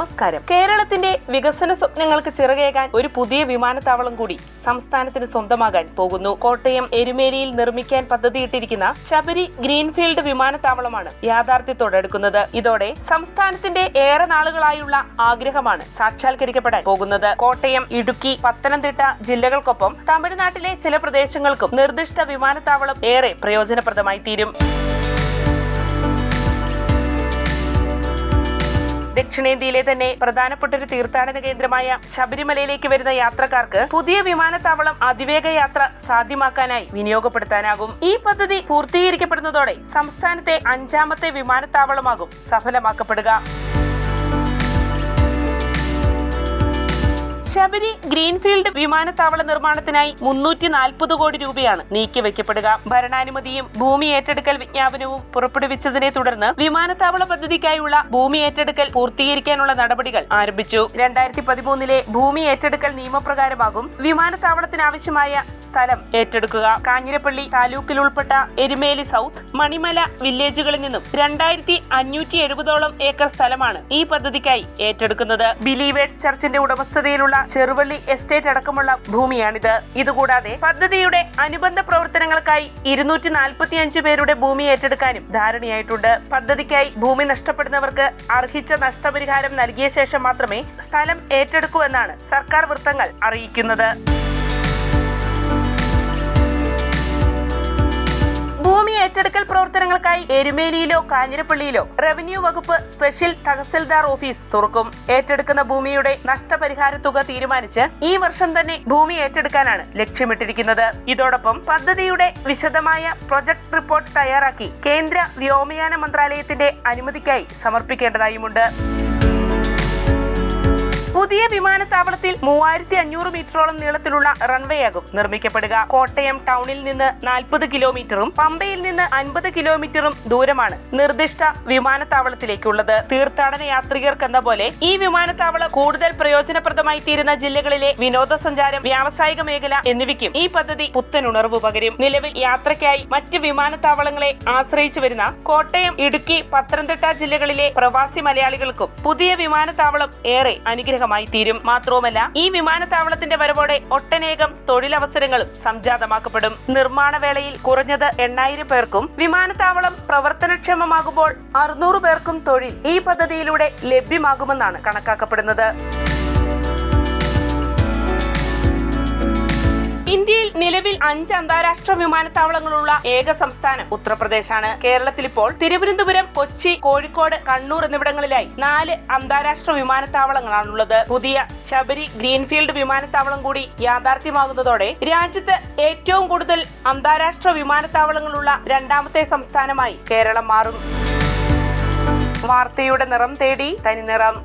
നമസ്കാരം. കേരളത്തിന്റെ വികസന സ്വപ്നങ്ങൾക്ക് ചിറകേകാൻ ഒരു പുതിയ വിമാനത്താവളം കൂടി സംസ്ഥാനത്തിന് സ്വന്തമാകാൻ പോകുന്നു. കോട്ടയം എരുമേലിയിൽ നിർമ്മിക്കാൻ പദ്ധതിയിട്ടിരിക്കുന്ന ശബരി ഗ്രീൻഫീൽഡ് വിമാനത്താവളമാണ് യാഥാർത്ഥ്യത്തോടെടുക്കുന്നത് ഇതോടെ സംസ്ഥാനത്തിന്റെ ഏറെ നാളുകളായുള്ള ആഗ്രഹമാണ് സാക്ഷാത്കരിക്കപ്പെടാൻ പോകുന്നത്. കോട്ടയം ഇടുക്കി പത്തനംതിട്ട ജില്ലകൾക്കൊപ്പം തമിഴ്നാട്ടിലെ ചില പ്രദേശങ്ങൾക്കും നിർദ്ദിഷ്ട വിമാനത്താവളം ഏറെ പ്രയോജനപ്രദമായി തീരും. ദക്ഷിണേന്ത്യയിലെ തന്നെ പ്രധാനപ്പെട്ട ഒരു തീർത്ഥാടന കേന്ദ്രമായ ശബരിമലയിലേക്ക് വരുന്ന യാത്രക്കാർക്ക് പുതിയ വിമാനത്താവളം അതിവേഗ യാത്ര സാധ്യമാക്കാനായി വിനിയോഗപ്പെടുത്താനാകും. ഈ പദ്ധതി പൂർത്തീകരിക്കപ്പെടുന്നതോടെ സംസ്ഥാനത്തെ അഞ്ചാമത്തെ വിമാനത്താവളമാകും സഫലമാക്കപ്പെടുക. ശബരി ഗ്രീൻഫീൽഡ് വിമാനത്താവള നിർമ്മാണത്തിനായി മുന്നൂറ്റി നാൽപ്പത് കോടി രൂപയാണ് നീക്കിവെക്കപ്പെടുക. ഭരണാനുമതിയും ഭൂമി ഏറ്റെടുക്കൽ വിജ്ഞാപനവും പുറപ്പെടുവിച്ചതിനെ തുടർന്ന് വിമാനത്താവള പദ്ധതിക്കായുള്ള ഭൂമി ഏറ്റെടുക്കൽ പൂർത്തീകരിക്കാനുള്ള നടപടികൾ ആരംഭിച്ചു. രണ്ടായിരത്തി പതിമൂന്നിലെ ഭൂമി ഏറ്റെടുക്കൽ നിയമപ്രകാരമാകും വിമാനത്താവളത്തിനാവശ്യമായ സ്ഥലം ഏറ്റെടുക്കുക. കാഞ്ഞിരപ്പള്ളി താലൂക്കിൽ ഉൾപ്പെട്ട എരുമേലി സൗത്ത് മണിമല വില്ലേജുകളിൽ നിന്നും രണ്ടായിരത്തി അഞ്ഞൂറ്റി എഴുപതോളം ഏക്കർ സ്ഥലമാണ് ഈ പദ്ധതിക്കായി ഏറ്റെടുക്കുന്നത്. ബിലീവേഴ്സ് ചർച്ചിന്റെ ഉടമസ്ഥതയിലുള്ള ചെറുവള്ളി എസ്റ്റേറ്റ് അടക്കമുള്ള ഭൂമിയാണിത്. ഇതുകൂടാതെ പദ്ധതിയുടെ അനുബന്ധ പ്രവർത്തനങ്ങൾക്കായി ഇരുന്നൂറ്റി നാൽപ്പത്തി അഞ്ച് പേരുടെ ഭൂമി ഏറ്റെടുക്കാനും ധാരണയായിട്ടുണ്ട്. പദ്ധതിക്കായി ഭൂമി നഷ്ടപ്പെടുന്നവർക്ക് അർഹിച്ച നഷ്ടപരിഹാരം നൽകിയ ശേഷം മാത്രമേ സ്ഥലം ഏറ്റെടുക്കൂ എന്നാണ് സർക്കാർ വൃത്തങ്ങൾ അറിയിക്കുന്നത്. പ്രവർത്തനങ്ങൾക്കായി എരുമേലിയിലോ കാഞ്ഞിരപ്പള്ളിയിലോ റവന്യൂ വകുപ്പ് സ്പെഷ്യൽ തഹസിൽദാർ ഓഫീസ് തുറക്കും. ഏറ്റെടുക്കുന്ന ഭൂമിയുടെ നഷ്ടപരിഹാര തുക തീരുമാനിച്ച് ഈ വർഷം തന്നെ ഭൂമി ഏറ്റെടുക്കാനാണ് ലക്ഷ്യമിട്ടിരിക്കുന്നത്. ഇതോടൊപ്പം പദ്ധതിയുടെ വിശദമായ പ്രൊജക്ട് റിപ്പോർട്ട് തയ്യാറാക്കി കേന്ദ്ര വ്യോമയാന മന്ത്രാലയത്തിന്റെ അനുമതിക്കായി സമർപ്പിക്കേണ്ടതായുമുണ്ട്. പുതിയ വിമാനത്താവളത്തിൽ മൂവായിരത്തി അഞ്ഞൂറ് മീറ്ററോളം നീളത്തിലുള്ള റൺവേയാകും നിർമ്മിക്കപ്പെടുക. കോട്ടയം ടൗണിൽ നിന്ന് നാൽപ്പത് കിലോമീറ്ററും പമ്പയിൽ നിന്ന് അൻപത് കിലോമീറ്ററും ദൂരമാണ് നിർദ്ദിഷ്ട വിമാനത്താവളത്തിലേക്കുള്ളത്. തീർത്ഥാടന യാത്രികർക്കെന്ന പോലെ ഈ വിമാനത്താവളം കൂടുതൽ പ്രയോജനപ്രദമായി തീരുന്ന ജില്ലകളിലെ വിനോദസഞ്ചാരം വ്യാവസായിക മേഖല എന്നിവയ്ക്കും ഈ പദ്ധതി പുത്തൻ ഉണർവ് പകരും. നിലവിൽ യാത്രയ്ക്കായി മറ്റ് വിമാനത്താവളങ്ങളെ ആശ്രയിച്ചു വരുന്ന കോട്ടയം ഇടുക്കി പത്തനംതിട്ട ജില്ലകളിലെ പ്രവാസി മലയാളികൾക്കും പുതിയ വിമാനത്താവളം ഏറെ അനുഗ്രഹമായി തീരും. മാത്രവുമല്ല ഈ വിമാനത്താവളത്തിന്റെ വരവോടെ ഒട്ടനേകം തൊഴിലവസരങ്ങളും സംജാതമാക്കപ്പെടും. നിർമ്മാണ വേളയിൽ കുറഞ്ഞത് എണ്ണായിരം പേർക്കും വിമാനത്താവളം പ്രവർത്തനക്ഷമമാകുമ്പോൾ അറുന്നൂറ് പേർക്കും തൊഴിൽ ഈ പദ്ധതിയിലൂടെ ലഭ്യമാകുമെന്നാണ് കണക്കാക്കപ്പെടുന്നത്. നിലവിൽ അഞ്ച് അന്താരാഷ്ട്ര വിമാനത്താവളങ്ങളുള്ള ഏക സംസ്ഥാനം ഉത്തർപ്രദേശാണ്. കേരളത്തിൽ ഇപ്പോൾ തിരുവനന്തപുരം കൊച്ചി കോഴിക്കോട് കണ്ണൂർ എന്നിവിടങ്ങളിലായി നാല് അന്താരാഷ്ട്ര വിമാനത്താവളങ്ങളാണുള്ളത്. പുതിയ ശബരി ഗ്രീൻഫീൽഡ് വിമാനത്താവളം കൂടി യാഥാർത്ഥ്യമാകുന്നതോടെ രാജ്യത്ത് ഏറ്റവും കൂടുതൽ അന്താരാഷ്ട്ര വിമാനത്താവളങ്ങളുള്ള രണ്ടാമത്തെ സംസ്ഥാനമായി കേരളം മാറും വാർത്തയുടെ നിറം തേടി തനിനിറം.